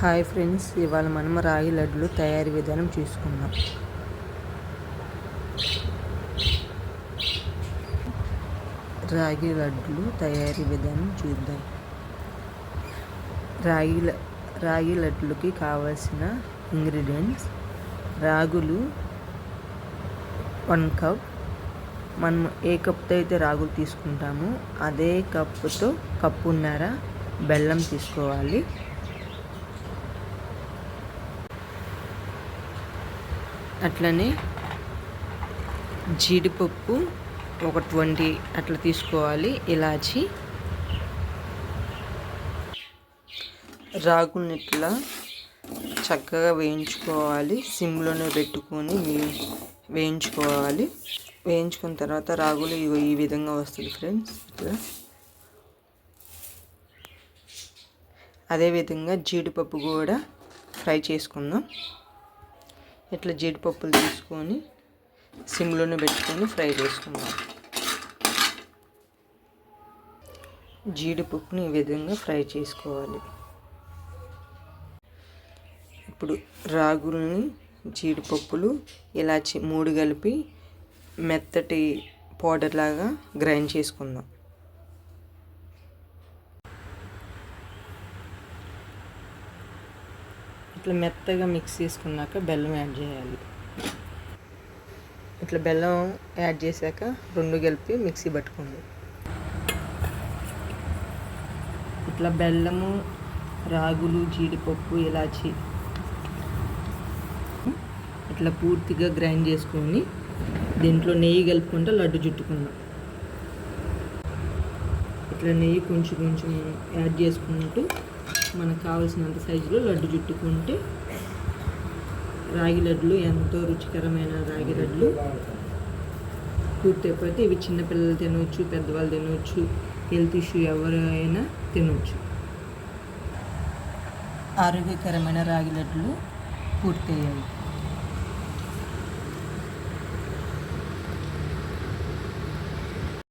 Hi friends ఇవాళ మనం రాగి లడ్లు తయారీ విధానం చూసుకుందాం. రాగి లడ్లు తయారీ విధానం చూద్దాం. రాగి రాగి లడ్లుకి కావాల్సిన ఇంగ్రీడియంట్స్ రాగులు వన్ కప్ మనం ఏ కప్తో అయితే రాగులు తీసుకుంటామో అదే కప్పుతో కప్పున్నర బెల్లం తీసుకోవాలి. అట్లనే జీడిపప్పు ఒక ట్వంటీ అట్లా తీసుకోవాలి ఇలాచి. రాగుల్ని ఇట్లా చక్కగా వేయించుకోవాలి సిమ్లోనే పెట్టుకొని వేయించుకోవాలి. వేయించుకున్న తర్వాత రాగులు ఇగో ఈ విధంగా వస్తుంది ఫ్రెండ్స్ ఇట్లా. అదేవిధంగా జీడిపప్పు కూడా ఫ్రై చేసుకుందాం. ఇట్లా జీడిపప్పులు తీసుకొని సిమ్లోనే పెట్టుకొని ఫ్రై చేసుకుందాం. జీడిపప్పుని ఈ విధంగా ఫ్రై చేసుకోవాలి. ఇప్పుడు రాగుల్ని జీడిపప్పులు ఇలాచి మూడు కలిపి మెత్తటి పౌడర్ లాగా గ్రైండ్ చేసుకుందాం. ఇట్లా మెత్తగా మిక్స్ చేసుకున్నాక బెల్లం యాడ్ చేయాలి. ఇట్లా బెల్లం యాడ్ చేశాక రెండు కలిపి మిక్సీ పట్టుకోండి. ఇట్లా బెల్లము రాగులు జీడిపప్పు ఇలాచి ఇట్లా పూర్తిగా గ్రైండ్ చేసుకొని దీంట్లో నెయ్యి కలుపుకుంటే లడ్డు చుట్టుకుందాం. ఇట్లా నెయ్యి కొంచెం కొంచెం యాడ్ చేసుకుంటూ మనకు కావాల్సినంత సైజులో లడ్డు చుట్టుకుంటే రాగి లడ్లు ఎంతో రుచికరమైన రాగి లడ్లు పూర్తయిపోతే ఇవి చిన్నపిల్లలు తినవచ్చు పెద్దవాళ్ళు తినవచ్చు హెల్త్ ఇష్యూ ఎవరైనా తినవచ్చు. ఆరోగ్యకరమైన రాగి లడ్లు పూర్తయ్యాయి.